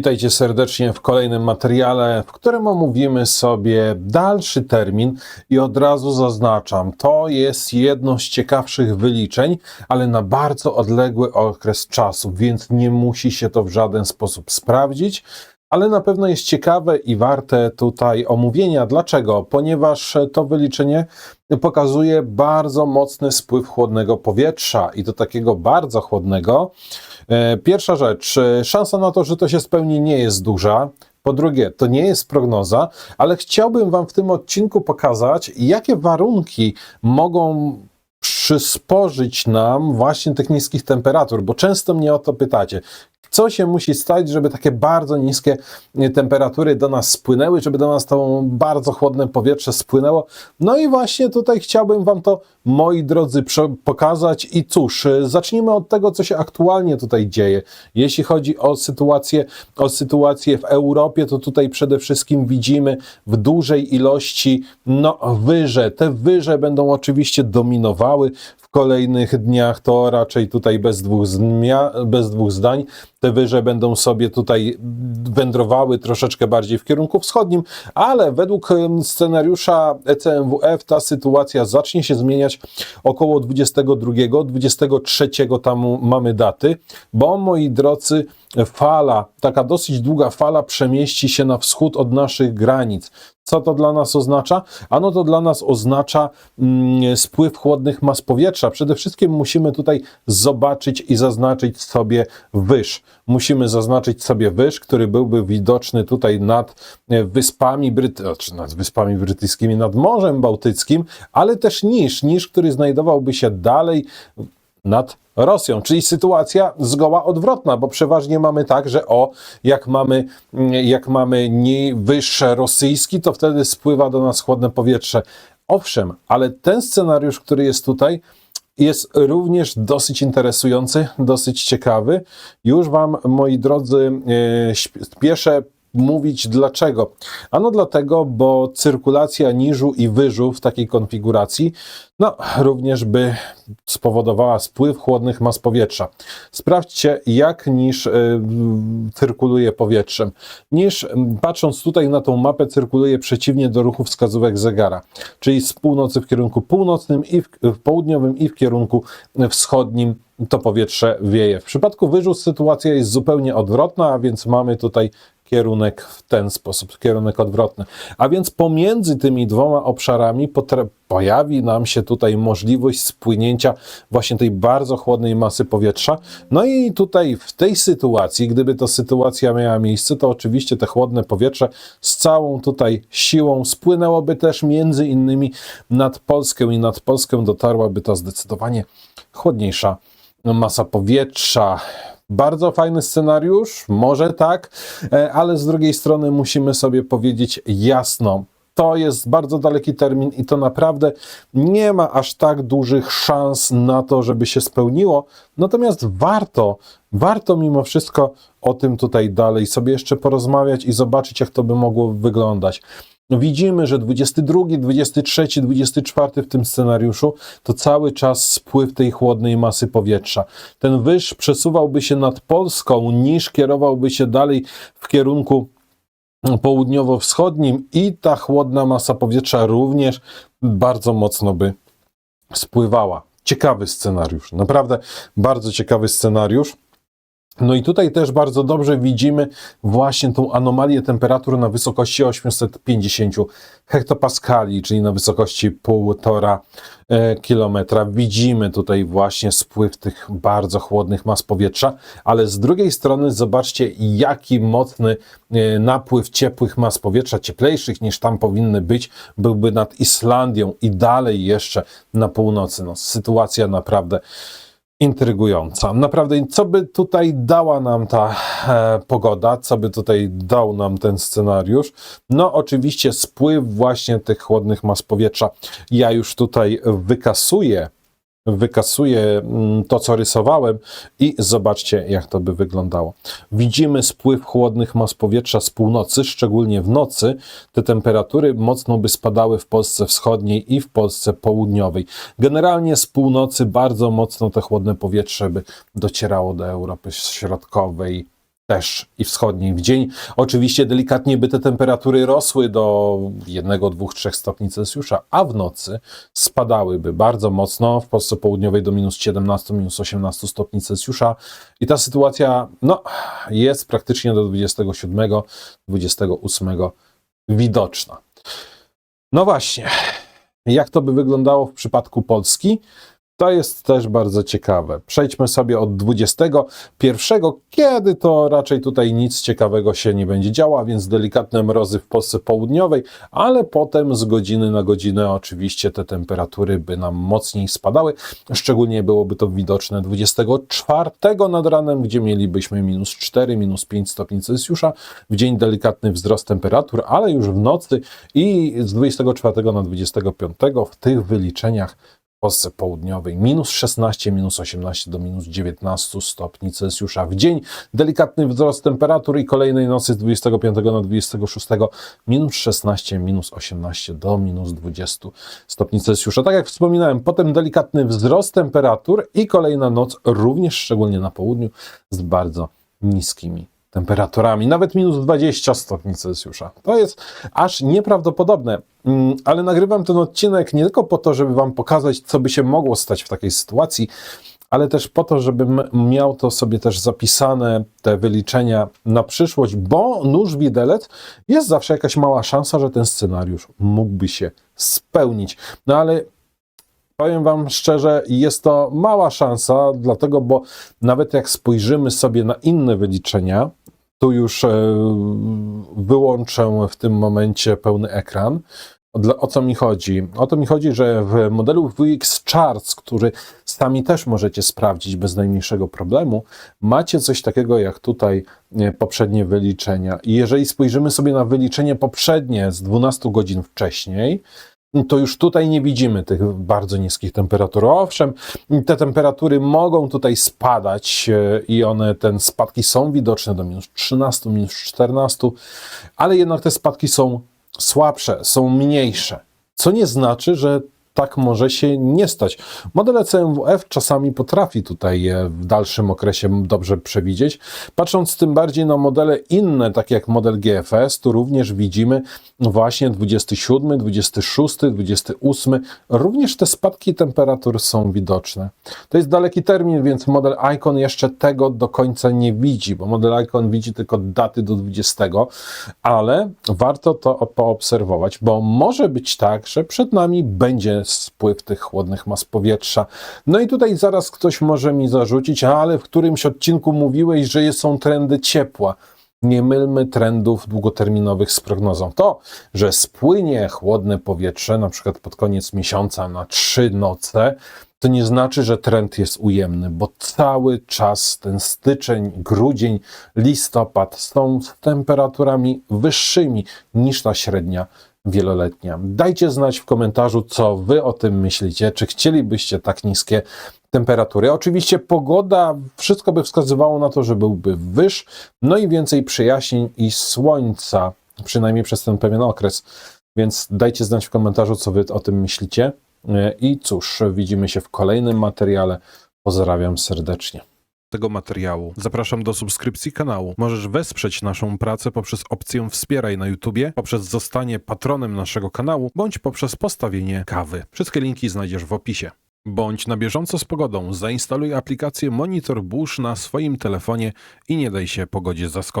Witajcie serdecznie w kolejnym materiale, w którym omówimy sobie dalszy termin i od razu zaznaczam, to jest jedno z ciekawszych wyliczeń, ale na bardzo odległy okres czasu, więc nie musi się to w żaden sposób sprawdzić. Ale na pewno jest ciekawe i warte tutaj omówienia. Dlaczego? Ponieważ to wyliczenie pokazuje bardzo mocny spływ chłodnego powietrza i to takiego bardzo chłodnego. E, Pierwsza rzecz, e, szansa na to, że to się spełni, nie jest duża. Po drugie, to nie jest prognoza, ale chciałbym Wam w tym odcinku pokazać, jakie warunki mogą przysporzyć nam właśnie tych niskich temperatur, bo często mnie o to pytacie. Co się musi stać, żeby takie bardzo niskie e, temperatury do nas spłynęły, żeby do nas to bardzo chłodne powietrze spłynęło? No i właśnie tutaj chciałbym Wam to, moi drodzy, pokazać. I cóż, e, zacznijmy od tego, co się aktualnie tutaj dzieje. Jeśli chodzi o sytuację, o sytuację w Europie, to tutaj przede wszystkim widzimy w dużej ilości no, wyże. Te wyże będą oczywiście dominowały kolejnych dniach, to raczej tutaj bez dwóch, zmia- bez dwóch zdań. Te wyże będą sobie tutaj wędrowały troszeczkę bardziej w kierunku wschodnim, ale według scenariusza ECMWF ta sytuacja zacznie się zmieniać około 22, 23 tam mamy daty, bo moi drodzy, fala, taka dosyć długa fala przemieści się na wschód od naszych granic. Co to dla nas oznacza? Ano to dla nas oznacza mm, spływ chłodnych mas powietrza. Przede wszystkim musimy tutaj zobaczyć i zaznaczyć sobie wyż. Musimy zaznaczyć sobie wyż, który byłby widoczny tutaj nad e, wyspami Bryty, znaczy nad wyspami brytyjskimi, nad Morzem Bałtyckim, ale też niż, niż, który znajdowałby się dalej nad Rosją, czyli sytuacja zgoła odwrotna, bo przeważnie mamy tak, że o, jak mamy, jak mamy nie wyższe rosyjski, to wtedy spływa do nas chłodne powietrze. Owszem, ale ten scenariusz, który jest tutaj, jest również dosyć interesujący, dosyć ciekawy. Już Wam, moi drodzy, e, śp- spieszę mówić dlaczego. Ano dlatego, bo cyrkulacja niżu i wyżu w takiej konfiguracji, no również by spowodowała spływ chłodnych mas powietrza. Sprawdźcie, jak niż y, cyrkuluje powietrzem. Niż, patrząc tutaj na tą mapę, cyrkuluje przeciwnie do ruchu wskazówek zegara, czyli z północy w kierunku północnym i w, w południowym i w kierunku wschodnim to powietrze wieje. W przypadku wyżu sytuacja jest zupełnie odwrotna, a więc mamy tutaj kierunek w ten sposób, kierunek odwrotny. A więc pomiędzy tymi dwoma obszarami pojawi nam się tutaj możliwość spłynięcia właśnie tej bardzo chłodnej masy powietrza. No i tutaj w tej sytuacji, gdyby to sytuacja miała miejsce, to oczywiście te chłodne powietrze z całą tutaj siłą spłynęłoby też między innymi nad Polskę i nad Polskę dotarłaby to zdecydowanie chłodniejsza masa powietrza. Bardzo fajny scenariusz, może tak, e, ale z drugiej strony musimy sobie powiedzieć jasno. To jest bardzo daleki termin i to naprawdę nie ma aż tak dużych szans na to, żeby się spełniło. Natomiast warto, warto mimo wszystko o tym tutaj dalej sobie jeszcze porozmawiać i zobaczyć, jak to by mogło wyglądać. Widzimy, że 22, 23, 24 w tym scenariuszu to cały czas spływ tej chłodnej masy powietrza. Ten wyż przesuwałby się nad Polską, niż kierowałby się dalej w kierunku południowo-wschodnim i ta chłodna masa powietrza również bardzo mocno by spływała. Ciekawy scenariusz, naprawdę bardzo ciekawy scenariusz. No i tutaj też bardzo dobrze widzimy właśnie tą anomalię temperatur na wysokości 850 hektopaskali, czyli na wysokości 1,5 e, kilometra. Widzimy tutaj właśnie spływ tych bardzo chłodnych mas powietrza, ale z drugiej strony zobaczcie, jaki mocny e, napływ ciepłych mas powietrza, cieplejszych niż tam powinny być, byłby nad Islandią i dalej jeszcze na północy. No, sytuacja naprawdę intrygująca. Naprawdę, co by tutaj dała nam ta e, pogoda, co by tutaj dał nam ten scenariusz? No, oczywiście spływ właśnie tych chłodnych mas powietrza. Ja już tutaj wykasuję, wykasuję mm, to, co rysowałem i zobaczcie, jak to by wyglądało. Widzimy spływ chłodnych mas powietrza z północy, szczególnie w nocy. Te temperatury mocno by spadały w Polsce wschodniej i w Polsce południowej. Generalnie z północy bardzo mocno te chłodne powietrze by docierało do Europy Środkowej, też i wschodniej w dzień. Oczywiście delikatnie by te temperatury rosły do 1, 2, 3 stopni Celsjusza, a w nocy spadałyby bardzo mocno w Polsce Południowej do minus 17, minus 18 stopni Celsjusza. I ta sytuacja no, jest praktycznie do 27, 28 widoczna. No właśnie, jak to by wyglądało w przypadku Polski? To jest też bardzo ciekawe. Przejdźmy sobie od 21, kiedy to raczej tutaj nic ciekawego się nie będzie działo, a więc delikatne mrozy w Polsce Południowej, ale potem z godziny na godzinę oczywiście te temperatury by nam mocniej spadały. Szczególnie byłoby to widoczne 24 nad ranem, gdzie mielibyśmy minus 4, minus 5 stopni Celsjusza. W dzień delikatny wzrost temperatur, ale już w nocy i z 24 na 25 w tych wyliczeniach Polsce Południowej minus 16, minus 18 do minus 19 stopni Celsjusza w dzień. Delikatny wzrost temperatur i kolejnej nocy z 25 na 26 minus 16, minus 18 do minus 20 stopni Celsjusza. Tak jak wspominałem, potem delikatny wzrost temperatur i kolejna noc również szczególnie na południu z bardzo niskimi temperaturami, nawet minus 20 stopni Celsjusza. To jest aż nieprawdopodobne, Mm, ale nagrywam ten odcinek nie tylko po to, żeby Wam pokazać, co by się mogło stać w takiej sytuacji, ale też po to, żebym miał to sobie też zapisane, te wyliczenia na przyszłość, bo nóż widelec jest zawsze jakaś mała szansa, że ten scenariusz mógłby się spełnić. No ale Powiem Wam szczerze, jest to mała szansa, dlatego, bo nawet jak spojrzymy sobie na inne wyliczenia, tu już e, wyłączę w tym momencie pełny ekran. O co mi chodzi? O to mi chodzi, że w modelu VX Charts, który sami też możecie sprawdzić bez najmniejszego problemu, macie coś takiego jak tutaj e, poprzednie wyliczenia. I jeżeli spojrzymy sobie na wyliczenie poprzednie z 12 godzin wcześniej, to już tutaj nie widzimy tych bardzo niskich temperatur. Owszem, te temperatury mogą tutaj spadać e, i one, ten spadki są widoczne do minus 13, minus 14, ale jednak te spadki są słabsze, są mniejsze. Co nie znaczy, że tak może się nie stać. Model E CMWF czasami potrafi tutaj w dalszym okresie dobrze przewidzieć. Patrząc tym bardziej na modele inne, takie jak model GFS, tu również widzimy właśnie 27, 26, 28, również te spadki temperatur są widoczne. To jest daleki termin, więc model Icon jeszcze tego do końca nie widzi, bo model Icon widzi tylko daty do 20, ale warto to poobserwować, bo może być tak, że przed nami będzie spływ tych chłodnych mas powietrza. No i tutaj zaraz ktoś może mi zarzucić, ale w którymś odcinku mówiłeś, że są trendy ciepła. Nie mylmy trendów długoterminowych z prognozą. To, że spłynie chłodne powietrze, na przykład pod koniec miesiąca na trzy noce, to nie znaczy, że trend jest ujemny, bo cały czas ten styczeń, grudzień, listopad są z temperaturami wyższymi niż ta średnia wieloletnia. Dajcie znać w komentarzu, co Wy o tym myślicie. Czy chcielibyście tak niskie temperatury? Oczywiście pogoda, wszystko by wskazywało na to, że byłby wyż, no i więcej przyjaźń i słońca, przynajmniej przez ten pewien okres. Więc dajcie znać w komentarzu, co Wy o tym myślicie. I cóż, widzimy się w kolejnym materiale. Pozdrawiam serdecznie tego materiału. Zapraszam do subskrypcji kanału. Możesz wesprzeć naszą pracę poprzez opcję Wspieraj na YouTubie, poprzez zostanie patronem naszego kanału, bądź poprzez postawienie kawy. Wszystkie linki znajdziesz w opisie. Bądź na bieżąco z pogodą. Zainstaluj aplikację Monitor Burz na swoim telefonie i nie daj się pogodzie zaskoczyć.